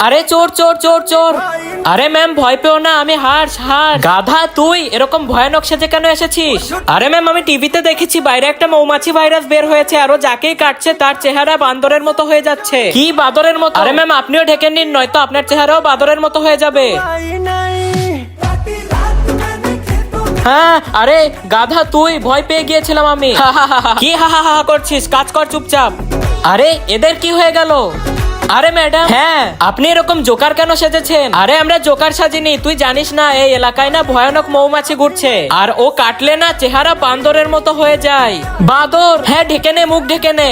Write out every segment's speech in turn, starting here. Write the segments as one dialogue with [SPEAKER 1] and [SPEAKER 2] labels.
[SPEAKER 1] আরে চোর চোর চোর চোর। আরে ম্যাম ভয় পেও না আমি হার্স হার। গাধা তুই এরকম ভয়ানক সেজে কেন এসেছিস? আরে ম্যাম আমি টিভিতে দেখেছি বাইরে একটা মৌমাছি ভাইরাস বের হয়েছে আরও যাকেই কাটছে তার চেহারা বান্দরের মতো হয়ে যাচ্ছে। কি বাদরের মতো? আরে ম্যাম আপনিও ঢেকে নিন নয়তো আপনার চেহারাও বাদরের মতো হয়ে যাবে। হ্যাঁ আরে গাধা তুই ভয় পেয়ে গিয়েছিলাম আমি। কি হা হা হা করছিস? কাজ কর চুপচাপ। আরে এদের কি হয়ে গেল? আরে ম্যাডাম হ্যাঁ। আপনি এরকম জোকার কেন সেজেছেন? আরে আমরা জোকার সাজিনি তুই জানিস না এই এলাকায় না ভয়ানক মৌমাছি ঘুরছে। আর ও কাটলে না চেহারা বান্দরের মতো হয়ে যায়। বাঁদর! হ্যাঁ ঢেকে নে মুখ ঢেকে নে।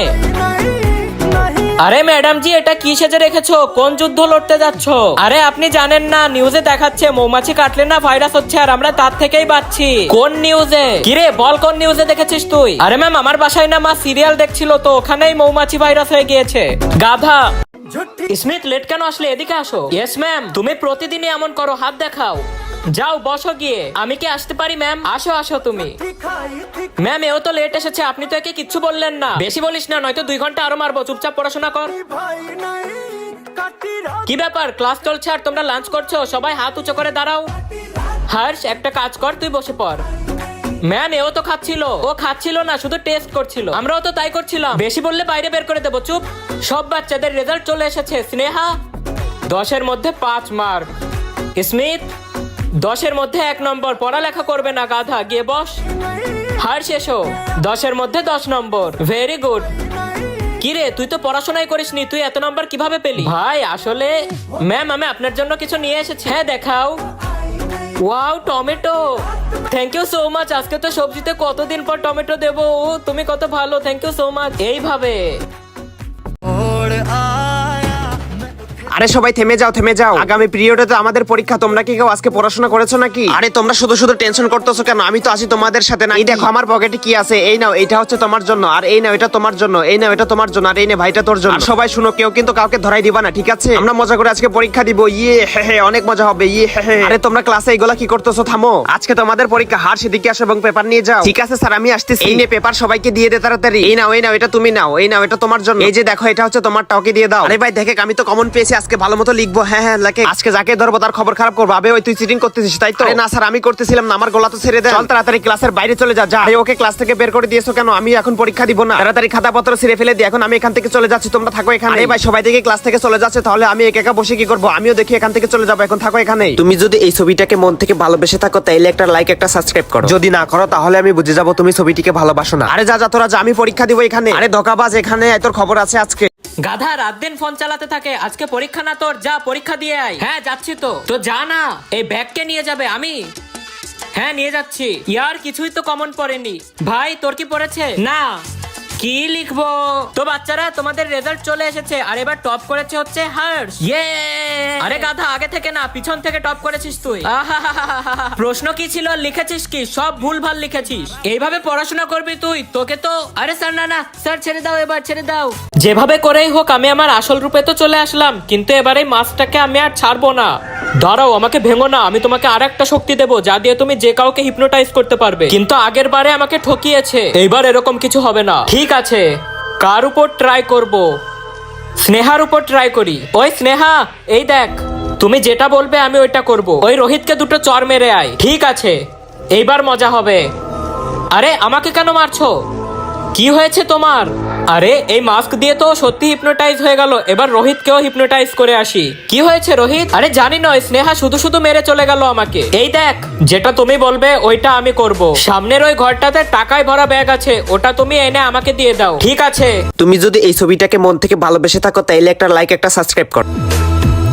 [SPEAKER 1] আরে ম্যাডাম জি এটা কি সেজে রেখেছো? কোন যুদ্ধ লড়তে যাচ্ছ? আরে আপনি জানেন না নিউজে দেখাচ্ছে মৌমাছি কাটলে না ভাইরাস হচ্ছে আর আমরা তার থেকেই বাঁচছি। কোন নিউজে? কিরে বল কোন নিউজে দেখেছিস তুই? আরে ম্যাম আমার বাসায় না মা সিরিয়াল দেখছিল তো ওখানেই মৌমাছি ভাইরাস হয়ে গিয়েছে। গাধা! স্মিথ লেট কেন আসলে? এদিকে আসো। ইয়েস ম্যাম তুমি প্রতিদিনই এমন করো হাত দেখাও। যাও বসো গিয়ে। আমি কি আসতে পারি ম্যাম আসো আসো তুমি। ম্যাম এও তো লেট এসেছে। আপনি তো একে কিচ্ছু বললেন না। বেশি বলিস না নয়তো দুই ঘণ্টা আরও মারবো। চুপচাপ পড়াশোনা কর। কি ব্যাপার? ক্লাস চলছে আর তোমরা লাঞ্চ করছ? সবাই হাত উঁচু করে দাঁড়াও। হার্ষ একটা কাজ কর তুই বসে পড়। ম্যাম, এও তো খাচ্ছিল। ও খাচ্ছিল না, শুধু টেস্ট করছিল। আমরাও তো তাই করছিলাম। বেশি বললে বাইরে বের করে দেবো, চুপ। সব বাচ্চাদের রেজাল্ট চলে এসেছে, স্নেহা। দশের মধ্যে পাঁচ মার্ক স্মিথ, দশের মধ্যে এক নম্বর। পড়ালেখা করবে না, গাধা। গিয়ে বস। হার শেষো দশের মধ্যে দশ নম্বর। ভেরি গুড কিরে, তুই তো পড়াশোনাই করিস নি তুই এত নম্বর কীভাবে পেলি? ভাই, আসলে ম্যাম আমি আপনার জন্য কিছু নিয়ে এসেছি। হ্যাঁ দেখাও। Wow tomato thank you so much আজকে তো সবজিতে কতদিন পর টমেটো দেবো? তুমি কত ভালো। থ্যাংক ইউ সো মাচ এইভাবে।
[SPEAKER 2] আরে সবাই থেমে যাও থেমে যাও। আগামী পিরিয়ডে তো আমাদের পরীক্ষা তোমরা কি কেউ আজকে পড়াশোনা করেছ নাকি? আরে তোমরা শুধু শুধু টেনশন করতেছো কেন? আমি তো আছি তোমাদের সাথে না এই দেখো আমার পকেটে কি আছে? এই নাও এটা হচ্ছে তোমার জন্য আর এই নাও এটা তোমার জন্য এই নাও এটা তোমার জন্য আর এই নে ভাইটা তোর জন্য। সবাই শুনো কেউ কিন্তু কাউকে ধরাই দিবা না ঠিক আছে? আমরা মজা করে আজকে পরীক্ষা দিব। ইয়ে হে হে অনেক মজা হবে ইয়ে হে হে। আরে তোমরা ক্লাসে এইগুলা কি করতেছো? থামো। আজকে তোমাদের পরীক্ষা হার সেদিকে আসো এবং পেপার নিয়ে যাও। ঠিক আছে স্যার আমি আসতেছি। এই নে পেপার সবাইকে দিয়ে দে তাড়াতাড়ি। এই নাও এই নাও এটা তুমি নাও এই নাও এটা তোমার জন্য। এই যে দেখো এটা হচ্ছে তোমার টাওকে দিয়ে দাও। আরে ভাই দেখে আমি তো কমন পেয়েছি আজকে ভালো মতো লিখব। হ্যাঁ হ্যাঁ লেখে আজকে যাকে ধরবো তার খবর খারাপ করব। আবে ওই তুই চিটিং করতেছিস তাই তো? না স্যার আমি করতেছিলাম না আমার গলা তো ছেড়ে দেয় চল তাড়াতাড়ি ক্লাসের বাইরে চলে যা যা। ওকে ক্লাস থেকে বের করে দিয়েছ কেন? আমি এখন পরীক্ষা দিব না। তাড়াতাড়ি খাতাপত্র ছিঁড়ে ফেলে দি এখন আমি এখান থেকে চলে যাচ্ছি তোমরা থাকো এখানে। ভাই সবাই থেকে ক্লাস থেকে চলে যাচ্ছে তাহলে আমি একা একা বসে কি করব? আমিও দেখি এখান থেকে চলে যাব এখন থাকো এখানে তুমি যদি এই ছবিটাকে মন থেকে ভালোবেসে থাকো তাইলে একটা লাইক একটা সাবস্ক্রাইব করো। যদি না করো তাহলে আমি বুঝে যাব তুমি ছবিটিকে ভালোবাসো না। আরে যা যা তোরা যা আমি পরীক্ষা দিব এখানে। আরে ধোকাবাজ এখানে তোর খবর আছে আজকে।
[SPEAKER 1] গাধা রাত দিন ফোন চালাতে থাকে। আজকে পরীক্ষা না তোর, যা পরীক্ষা দিয়ে আয়। হ্যাঁ যাচ্ছি তো। তো যা না, এই ব্যাগকে নিয়ে যাবে, আমি? হ্যাঁ নিয়ে যাচ্ছি। ইয়ার কিছুই তো কমন পড়েনি। ভাই, তোর কি পড়েছে? না। কি লিখব? তো বাচ্চারা তোমাদের রেজাল্ট চলে এসেছে। আর এবার টপ করেছে হচ্ছে হার্স ইয়ে আরে গাধা আগে থেকে না পিছন থেকে টপ করেছিস তুই। প্রশ্ন কি ছিল লিখেছিস কি? সব ভুল ভালো লিখেছিস। এইভাবে পড়াশোনা করবি তুই তোকে তো আরে স্যার না না স্যার ছেড়ে দাও এবার ছেড়ে দাও। যেভাবে করেই হোক আমি আমার আসল রূপে তো চলে আসলাম কিন্তু এবারে এই মাছটাকে আমি আর ছাড়বো না। দাঁড়াও, আমাকে ভেঙো না, আমি তোমাকে আর একটা শক্তি দেবো, যা দিয়ে তুমি যে কাউকে হিপনোটাইজ করতে পারবে। কিন্তু আগের বারে আমাকে ঠকিয়েছে। এইবার এরকম কিছু হবে না। ঠিক আছে, কার উপর ট্রাই করব? স্নেহার উপর ট্রাই করি। ওই স্নেহা, এই দেখ, তুমি যেটা বলবে আমি ওইটা করব। ওই রোহিতকে দুটো চর মেরে আয়। ঠিক আছে, এইবার মজা হবে। আরে, আমাকে কেন মারছো? কি হয়েছে তোমার? আরে এই মাস্ক দিয়ে তো সত্যি হিপনোটাইজ হয়ে গেল। এবার রোহিতকেও হিপনোটাইজ করে আসি। কি হয়েছে রোহিত? আরে জানি নয় স্নেহা শুধু শুধু মেরে চলে গেল আমাকে। এই দেখ যেটা তুমি বলবে ওইটা আমি করব। সামনের ওই ঘরটাতে টাকায় ভরা ব্যাগ আছে ওটা তুমি এনে আমাকে দিয়ে দাও। ঠিক আছে।
[SPEAKER 2] তুমি যদি এই ছবিটাকে মন থেকে ভালোবেসে থাকো তাইলে একটা লাইক একটা সাবস্ক্রাইব কর।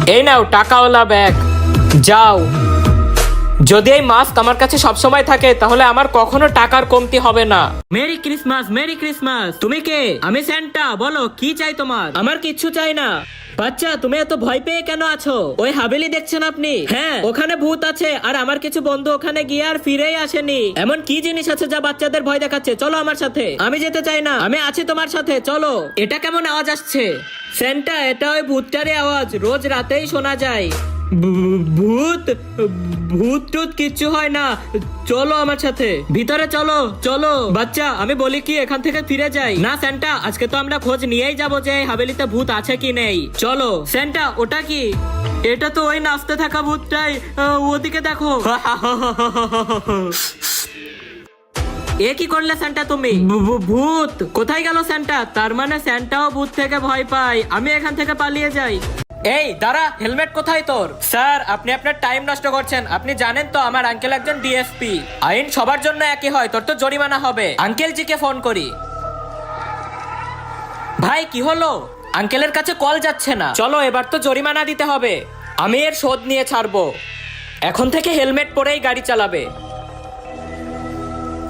[SPEAKER 1] এই নাও টাকাওয়ালা ব্যাগ। যাও। যদি এই মাস্ক আমার কাছে সব সময় থাকে, তাহলে আমার কখনো টাকার কমতি হবে না। Merry Christmas merry Christmas. তুমি কে? আমি স্যান্টা, বলো, কি চাই তোমার? আমার কিচ্ছু চাই না। বাচ্চা, তুমি এত ভয় পেয়ে কেন আছো? ওই হাবেলি দেখছেন আপনি? হ্যাঁ ওখানে ভূত আছে, আর আমার কিছু বন্ধু ওখানে গিয়ে আর ফিরেই আসেনি। এমন কি জিনিস আছে যা বাচ্চাদের ভয় দেখাচ্ছে? চলো আমার সাথে। আমি যেতে চাই না, আমি আছি তোমার সাথে, চলো। এটা কেমন আওয়াজ আসছে? সেন্টা এটা ওই ভূতটারই আওয়াজ, রোজ রাতেই শোনা যায়। ভূত? ভূত টুত কিচ্ছু হয় না। চলো আমার সাথে। ভিতরে চলো চলো। বাচ্চা আমি বলি কি এখান থেকে ফিরে যাই। না স্যান্টা আজকে তো আমরা খোঁজ নিয়েই যাব যে এই হাভেলিতে ভূত আছে কি নেই। চলো। সেন্টা ওটা কি? এটা তো ওই নাচতে থাকা ভূতটাই। ওদিকে দেখো। এ কি করলে স্যান্টা তুমি? ভূত। কোথায় গেল স্যান্টা? তার মানে স্যান্টাও ভূত থেকে ভয় পায়। আমি এখান থেকে পালিয়ে যাই। এই, দাঁড়া, হেলমেট কোথায় তোর? স্যার, আপনি আপনার টাইম নষ্ট করছেন। আপনি জানেন তো, আমার আঙ্কেল একজন ডিএসপি আইন সবার জন্য একই হয়, তোর তো জরিমানা হবে। আঙ্কেল জিকে ফোন করি। ভাই, কি হলো? আঙ্কেলের কাছে কল যাচ্ছে না। চলো, এবার তো জরিমানা দিতে হবে। আমি এর শোধ নিয়ে ছাড়বো। এখন থেকে হেলমেট পরেই গাড়ি চালাবে।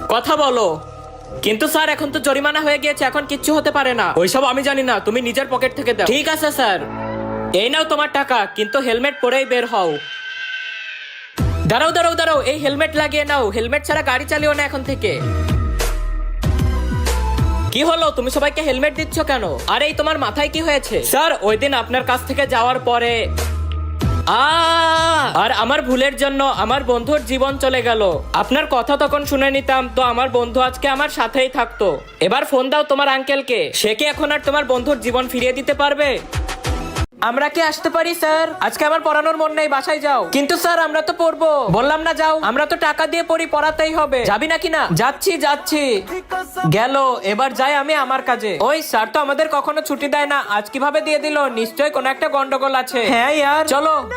[SPEAKER 1] কথা বলো। কিন্তু স্যার, এখন তো জরিমানা হয়ে গিয়েছে, এখন কিচ্ছু হতে পারে না। ওইসব আমি জানি না, তুমি নিজের পকেট থেকে দাও। ঠিক আছে, স্যার। এই নাও তোমার টাকা, কিন্তু হেলমেট পরেই বের হও। দাঁড়াও দাঁড়াও দাঁড়াও, এই হেলমেট লাগিয়ে নাও। হেলমেট ছাড়া গাড়ি চালিও না এখন থেকে। কি হলো? তুমি সবাইকে হেলমেট দিচ্ছ কেন? আর, এই তোমার মাথায় কি হয়েছে? স্যার, ওই দিন আপনার কাছ থেকে যাওয়ার পরে আর আমার ভুলের জন্য আমার বন্ধুর জীবন চলে গেল। আপনার কথা তখন শুনে নিতাম, তো আমার বন্ধু আজকে আমার সাথেই থাকতো। এবার ফোন দাও তোমার আঙ্কেলকে সে কি এখন আর তোমার বন্ধুর জীবন ফিরিয়ে দিতে পারবে? আমরা কি আসতে পারি, স্যার? আজকে আমার পড়ানোর মন নেই, বাসায় যাও। কিন্তু, স্যার, আমরা তো পড়ব। বললাম না, যাও। আমরা তো টাকা দিয়ে পড়ি, পড়াতেই হবে। যাবি নাকি না? যাচ্ছি যাচ্ছি। গেল, এবার যাই আমি আমার কাজে। ওই, স্যার তো আমাদের কখনো ছুটি দেয় না। আজ কীভাবে দিয়ে দিল? নিশ্চয় কোনো একটা গন্ডগোল আছে। হ্যাঁ ইয়ার। চলো।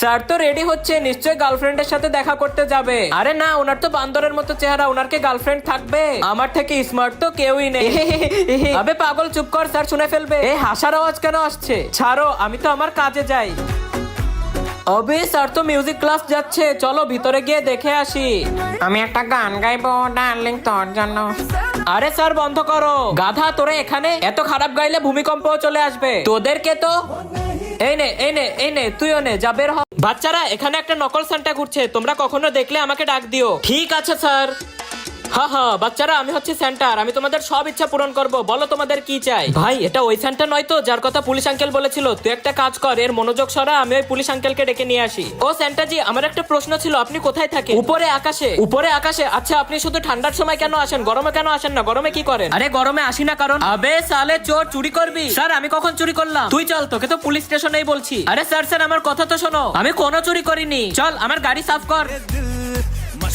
[SPEAKER 1] স্যার তো রেডি হচ্ছে নিশ্চয়ই গার্লফ্রেন্ডের সাথে দেখা করতে যাবে। আরে না ওনার তো বান্দরের মতো চেহারা ওনার কি গার্লফ্রেন্ড থাকবে? আমার থেকে স্মার্ট তো কেউই নেই। আবে পাগল চুপ কর স্যার শুনে ফেলবে। এই হাসার আওয়াজ কেন আসছে? ছাড়ো আমি তো আমার কাজে যাই। অবে স্যার তো মিউজিক ক্লাস যাচ্ছে চলো ভিতরে গিয়ে দেখে আসি। আমি একটা গান গাইবো ডার্লিং তোর জন্য। আরে স্যার বন্ধ করো। গাধা তোরে এখানে? এত খারাপ গাইলে ভূমিকম্প চলে আসবে। তোদেরকে তো? এই নে এই নে এই নে তুইও নে যা বের হ। বাচ্চারা, এখানে একটা নকল সান্টা ঘুরছে, তোমরা কখনো দেখলে আমাকে ডাক দিও। ঠিক আছে, স্যার। হ্যাঁ হ্যাঁ বাচ্চারা আমি হচ্ছে সেন্টার। আমি তোমাদের সব ইচ্ছা পূরণ করব। বলো তোমাদের কি চাই? ভাই এটা ওই সেন্টার নয় তো যার কথা পুলিশ আঙ্কেল বলেছিল। তুই একটা কাজ কর এর মনোযোগ সরা আমি ওই পুলিশ আঙ্কেলকে ডেকে নিয়ে আসি। ও সেন্টারজি আমার একটা প্রশ্ন ছিল আপনি কোথায় থাকেন? উপরে আকাশে। উপরে আকাশে? আচ্ছা আপনি শুধু ঠান্ডার সময় কেন আসেন? গরমে কেন আসেন না? গরমে কি করেন? আরে গরমে আসি না কারণ আবে সালে চোর চুরি করবি। স্যার আমি কখন চুরি করলাম? তুই চল তোকে তো পুলিশ স্টেশনেই বলছি। আরে স্যার স্যার আমার কথা তো শোনো। আমি কোনো চুরি করিনি। চল আমার গাড়ি সাফ কর।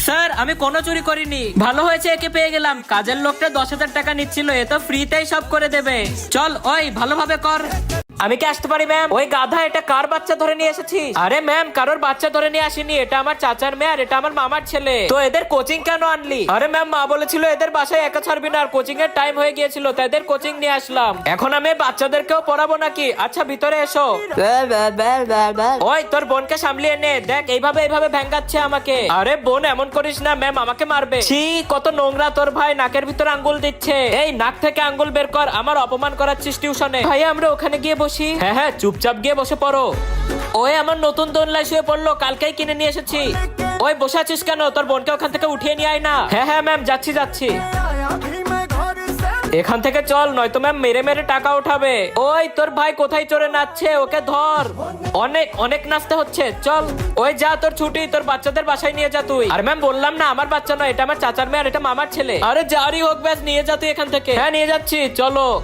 [SPEAKER 1] স্যার, আমি কোনো চুরি করিনি। ভালো হয়েছে একে পেয়ে গেলাম। কাজের লোকটা দশ হাজার টাকা নিচ্ছিল, এ তো ফ্রিতেই সব করে দেবে। চল, ওই, ভালোভাবে কর। আমি কি আসতে পারি ম্যাম ওই গাধা, এটা কার বাচ্চা ধরে নিয়ে এসেছি আরে ম্যাম কারোর বাচ্চা ধরে নিয়ে আসিনি। এটা আমার চাচার মেয়ে আর এটা আমার মামার ছেলে। তো এদের কোচিং কেন আনলি? আরে ম্যাম মা বলেছিল এদের বাসায় একা ছাড়বি না, আর কোচিং এর টাইম হয়ে গিয়েছিল তাই এদের কোচিং নিয়ে আসলাম। এখন আমি বাচ্চাদেরকেও পড়াবো নাকি? আচ্ছা ভিতরে এসো। ওই, তোর বোনকে সামলিয়ে নে। দেখ, এইভাবে এইভাবে ভেঙ্গাচ্ছে আমাকে। আরে, বোন, এমন করিস না ম্যাম আমাকে মারবে। ছি, কত নোংরা তোর ভাই, নাকের ভিতর আঙ্গুল দিচ্ছে। এই, নাক থেকে আঙ্গুল বের কর, আমার অপমান করাচ্ছিস টিউশনে। ভাই আমরা ওখানে গিয়ে বসি। হ্যাঁ হ্যাঁ চুপচাপ গিয়ে বসে পড়ো। ওই আমার নতুন দোলনায় শুয়ে পড়ল, কালকেই কিনে নিয়ে এসেছি। ওই বসে আছিস কেন? তোর বোনকে ওখান থেকে উঠিয়ে নিয়ে আয় না। হ্যাঁ হ্যাঁ ম্যাম, যাচ্ছি যাচ্ছি। এখান থেকে চল, নয়তো ম্যাম মেরে মেরে টাকা উঠাবে। ওই, তোর ভাই কোথায় চড়ে নাচছে? ওকে ধর। অনেক অনেক নাচতে হচ্ছে। চল। ওই, যা, তোর ছুটি, তোর বাচ্চাদের বাসায় নিয়ে যা তুই। আর ম্যাম, বললাম না, আমার বাচ্চা নয়, এটা আমার চাচার মেয়ে আর এটা মামার ছেলে। আরে, যারই হোক, ব্যাস, নিয়ে যা তুই এখান থেকে। হ্যাঁ নিয়ে যাচ্ছি, চলো।